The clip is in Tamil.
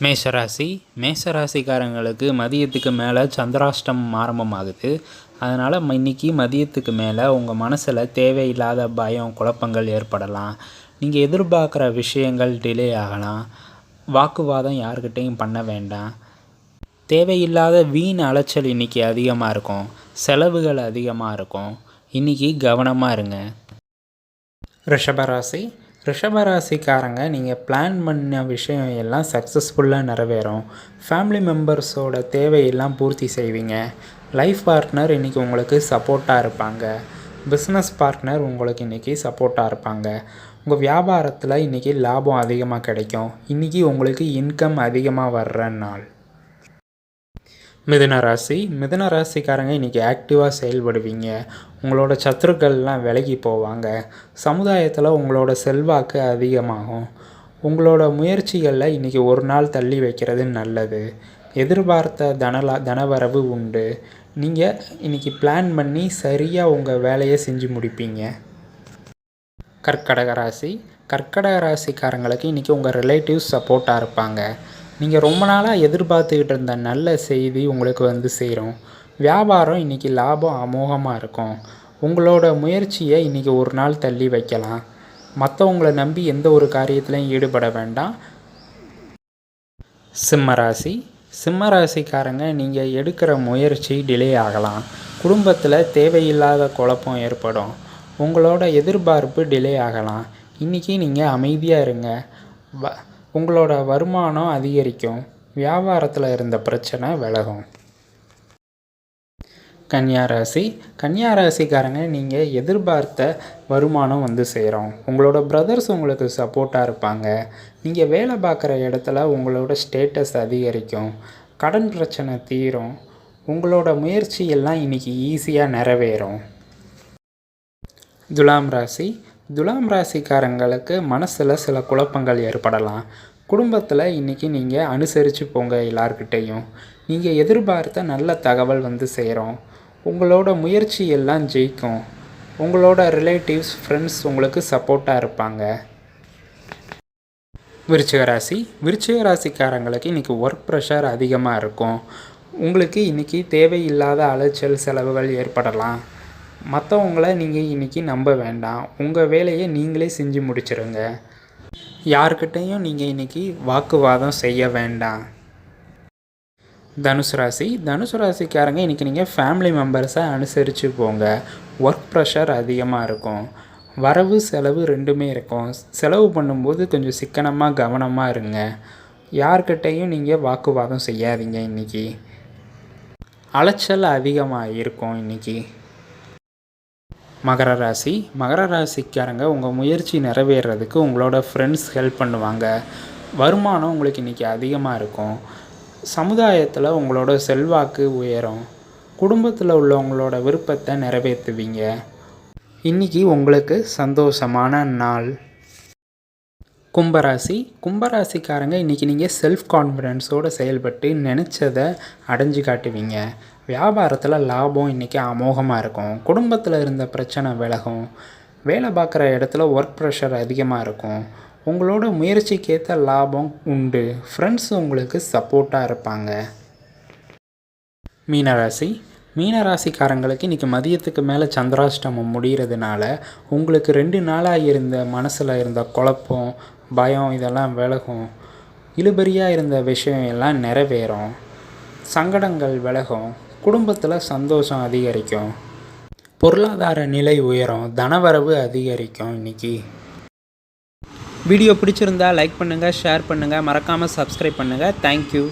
மேஷராசி. மேஷராசிக்காரங்களுக்கு மதியத்துக்கு மேலே சந்திராஷ்டமம் ஆரம்பமாகுது. அதனால் இன்னைக்கு மதியத்துக்கு மேலே உங்கள் மனசில் தேவையில்லாத பயம் குழப்பங்கள் ஏற்படலாம். நீங்கள் எதிர்பார்க்குற விஷயங்கள் டிலே ஆகலாம். வாக்குவாதம் யாருக்கிட்டேயும் பண்ண வேண்டாம். தேவையில்லாத வீண் அலைச்சல் இன்றைக்கி அதிகமாக இருக்கும். செலவுகள் அதிகமாக இருக்கும். இன்றைக்கி கவனமாக இருங்க. ரிஷபராசி. ரிஷபராசிக்காரங்க நீங்கள் பிளான் பண்ண விஷயம் எல்லாம் சக்ஸஸ்ஃபுல்லாக நிறைவேறும். ஃபேமிலி மெம்பர்ஸோட தேவையெல்லாம் பூர்த்தி செய்வீங்க. லைஃப் பார்ட்னர் இன்றைக்கி உங்களுக்கு சப்போர்ட்டாக இருப்பாங்க. பிஸ்னஸ் பார்ட்னர் உங்களுக்கு இன்றைக்கி சப்போர்ட்டாக இருப்பாங்க. உங்கள் வியாபாரத்தில் இன்றைக்கி லாபம் அதிகமாக கிடைக்கும். இன்றைக்கி உங்களுக்கு இன்கம் அதிகமாக வர்ற நாள். மிதுன ராசி. மிதுன ராசிக்காரங்க இன்றைக்கி ஆக்டிவாக செயல்படுவீங்க. உங்களோட சத்துருக்கள்லாம் விலகி போவாங்க. சமுதாயத்தில் உங்களோட செல்வாக்கு அதிகமாகும். உங்களோட முயற்சிகளில் இன்றைக்கி ஒரு நாள் தள்ளி வைக்கிறது நல்லது. எதிர்பார்த்த தனலா தனவரவு உண்டு. நீங்கள் இன்றைக்கி பிளான் பண்ணி சரியாக உங்கள் வேலையை செஞ்சு முடிப்பீங்க. கர்க்கடக ராசி. கர்க்கடக ராசிக்காரங்களுக்கு இன்றைக்கி உங்கள் ரிலேட்டிவ்ஸ் சப்போர்ட்டாக இருப்பாங்க. நீங்கள் ரொம்ப நாளாக எதிர்பார்த்துக்கிட்டு இருந்த நல்ல செய்தி உங்களுக்கு வந்து சேரும். வியாபாரம் இன்றைக்கி லாபம் அமோகமாக இருக்கும். உங்களோட முயற்சியை இன்றைக்கி ஒரு நாள் தள்ளி வைக்கலாம். மற்றவங்களை நம்பி எந்த ஒரு காரியத்திலையும் ஈடுபட வேண்டாம். சிம்மராசி சிம்மராசிக்காரங்க நீங்கள் எடுக்கிற முயற்சி டிலே ஆகலாம். குடும்பத்தில் தேவையில்லாத குழப்பம் ஏற்படும். உங்களோட எதிர்பார்ப்பு டிலே ஆகலாம். இன்றைக்கி நீங்கள் அமைதியாக இருங்க. வ உங்களோட வருமானம் அதிகரிக்கும். வியாபாரத்தில் இருந்த பிரச்சனை விலகும். கன்னியாராசி கன்னியாராசிக்காரங்க நீங்கள் எதிர்பார்த்த வருமானம் வந்து சேரும். உங்களோட பிரதர்ஸ் உங்களுக்கு சப்போர்ட்டாக இருப்பாங்க. நீங்கள் வேலை பார்க்குற இடத்துல உங்களோட ஸ்டேட்டஸ் அதிகரிக்கும். கடன் பிரச்சனை தீரும். உங்களோட முயற்சி எல்லாம் இன்றைக்கி ஈஸியாக நிறைவேறும். துலாம் ராசி. துலாம் ராசிக்காரங்களுக்கு மனசில் சில குழப்பங்கள் ஏற்படலாம். குடும்பத்தில் இன்றைக்கி நீங்கள் அனுசரித்து போங்க எல்லார்கிட்டேயும். நீங்கள் எதிர்பார்த்த நல்ல தகவல் வந்து சேரும். உங்களோட முயற்சி எல்லாம் ஜெயிக்கும். உங்களோட ரிலேட்டிவ்ஸ் ஃப்ரெண்ட்ஸ் உங்களுக்கு சப்போர்ட்டாக இருப்பாங்க. விருச்சிக ராசி. விருச்சிக ராசிக்காரங்களுக்கு இன்றைக்கி ஒர்க் ப்ரெஷர் அதிகமாக இருக்கும். உங்களுக்கு இன்றைக்கி தேவையில்லாத அலைச்சல் செலவுகள் ஏற்படலாம். மற்றவங்கள நீங்கள் இன்றைக்கி நம்ப வேண்டாம். உங்கள் வேலையை நீங்களே செஞ்சு முடிச்சிருங்க. யார்கிட்டையும் நீங்கள் இன்றைக்கி வாக்குவாதம் செய்ய வேண்டாம். தனுசு ராசி. தனுசு ராசிக்காரங்க இன்றைக்கி நீங்கள் ஃபேமிலி மெம்பர்ஸை அனுசரித்து போங்க. ஒர்க் ப்ரெஷர் அதிகமாக இருக்கும். வரவு செலவு ரெண்டுமே இருக்கும். செலவு பண்ணும்போது கொஞ்சம் சிக்கனமாக கவனமாக இருங்க. யார்கிட்டையும் நீங்கள் வாக்குவாதம் செய்யாதீங்க இன்றைக்கி அலைச்சல் அதிகமாக இருக்கும் இன்றைக்கி மகர ராசி. மகர ராசிக்காரங்க உங்கள் முயற்சி நிறைவேறதுக்கு உங்களோட ஃப்ரெண்ட்ஸ் ஹெல்ப் பண்ணுவாங்க. வருமானம் உங்களுக்கு இன்றைக்கி அதிகமாக இருக்கும். சமுதாயத்தில் உங்களோட செல்வாக்கு உயரும். குடும்பத்தில் உள்ளவங்களோட விருப்பத்தை நிறைவேற்றுவீங்க. இன்றைக்கி உங்களுக்கு சந்தோஷமான நாள். கும்பராசி. கும்பராசிக்காரங்க இன்றைக்கி நீங்கள் செல்ஃப் கான்ஃபிடென்ஸோடு செயல்பட்டு நினச்சதை அடைஞ்சு காட்டுவீங்க. வியாபாரத்தில் லாபம் இன்றைக்கி அமோகமாக இருக்கும். குடும்பத்தில் இருந்த பிரச்சனை விலகும். வேலை பார்க்குற இடத்துல ஒர்க் ப்ரெஷர் அதிகமாக இருக்கும். உங்களோட முயற்சிக்கேற்ற லாபம் உண்டு. ஃப்ரெண்ட்ஸ் உங்களுக்கு சப்போர்ட்டாக இருப்பாங்க. மீனராசி. மீனராசிக்காரங்களுக்கு இன்றைக்கி மதியத்துக்கு மேலே சந்திராஷ்டமம் முடிகிறதுனால உங்களுக்கு ரெண்டு நாளாக இருந்த மனசில் இருந்த குழப்பம் பயம் இதெல்லாம் விலகும். இழுபறியாக இருந்த விஷயம் எல்லாம் நிறைவேறும். சங்கடங்கள் விலகும். குடும்பத்தில் சந்தோஷம் அதிகரிக்கும். பொருளாதார நிலை உயரும். தனவரவு அதிகரிக்கும் இன்றைக்கி வீடியோ பிடிச்சிருந்தா லைக் பண்ணுங்கள் ஷேர் பண்ணுங்கள் மறக்காமல் சப்ஸ்கிரைப் பண்ணுங்கள் தேங்க்யூ